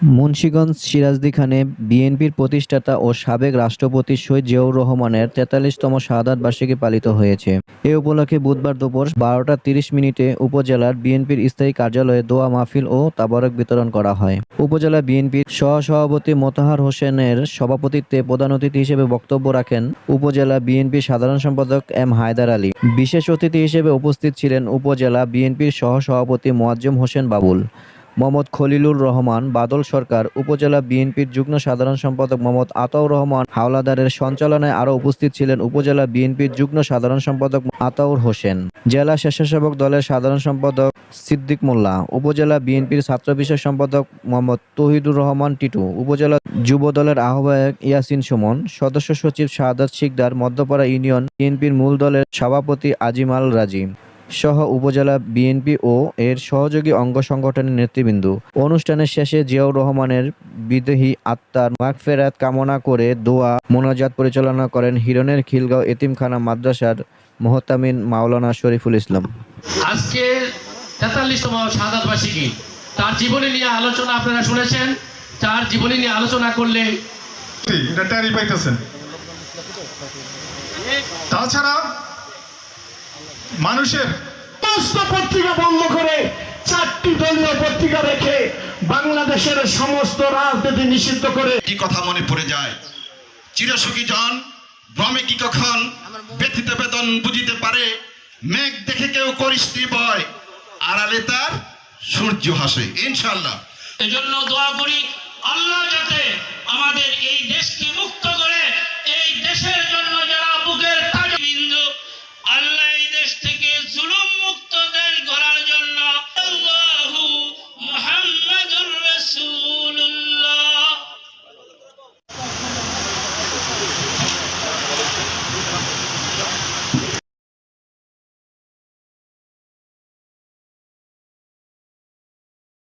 মুন্সিগঞ্জ সিরাজদি খানে বিএনপির প্রতিষ্ঠাতা ও সাবেক রাষ্ট্রপতি শহীদ জিয়াউর রহমানের তেতাল্লিশতম শাহাদাত বার্ষিকী পালিত হয়েছে। এ উপলক্ষে বুধবার দুপুর বারোটা তিরিশ মিনিটে উপজেলার বিএনপির স্থায়ী কার্যালয়ে দোয়া মাহফিল ও তাবারক বিতরণ করা হয়। উপজেলা বিএনপির সহসভাপতি মোতাহার হোসেনের সভাপতিত্বে প্রধান অতিথি হিসেবে বক্তব্য রাখেন উপজেলা বিএনপির সাধারণ সম্পাদক এম হায়দার আলী। বিশেষ অতিথি হিসেবে উপস্থিত ছিলেন উপজেলা বিএনপির সহসভাপতি মোয়াজ্জেম হোসেন বাবুল। মোহাম্মদ খলিলুর রহমান, বাদল সরকার, উপজেলা বিএনপির যুগ্ম সাধারণ সম্পাদক মোহাম্মদ আতাউর রহমান, হাওলাদারের সঞ্চালনায় আরও উপস্থিত ছিলেন উপজেলা বিএনপির যুগ্ম সাধারণ সম্পাদক আতাউর হোসেন। জেলা স্বেচ্ছাসেবক দলের সাধারণ সম্পাদক সিদ্দিক মোল্লা, উপজেলা বিএনপির ছাত্র বিষয়ক সম্পাদক মোহাম্মদ তহিদুর রহমান টিটু, উপজেলা যুব দলের আহ্বায়ক ইয়াসিন সুমন, সদস্য সচিব শাহাদাত শিকদার, মধ্যপাড়া ইউনিয়ন বিএনপির মূল দলের সভাপতি আজিমাল রাজি। সহ উপজেলা বিএনপি ও এর সহযোগী অঙ্গ সংগঠনের নেতৃবৃন্দ। অনুষ্ঠানের শেষে জিয়াউর রহমানের বিদেহী আত্মার মাগফেরাত কামনা করে দোয়া মোনাজাত পরিচালনা করেন হিরণের খিলগাঁও এতিমখানা মাদ্রাসার মোহতামিন মাওলানা শরীফুল ইসলাম। আজকে তেতাল্লিশতম শাহাদ বার্ষিকী। তার জীবনী নিয়ে আলোচনা আপনারা শুনেছেন। তার জীবনী নিয়ে আলোচনা করলে এটা ট্যারি পাইতেছেন। তাছাড়া মানুষের সমস্ত পত্রিকা বন্ধ করে চারটি দলীয় পত্রিকা রেখে বাংলাদেশের সমস্ত রাজনীতি নিষিদ্ধ করে কি কথা মনে পড়ে যায়? চিরসুখী জন ভ্রমে কি কখন? ব্যথিত বেদন বুঝিতে পারে। মেঘ দেখে কেউ করিস্তি বয় আড়ালে তার সূর্য হাসে ইনশাল্লাহ এজন্য দোয়া করি আল্লাহ যাতে আমাদের এই দেশকে মুক্ত করে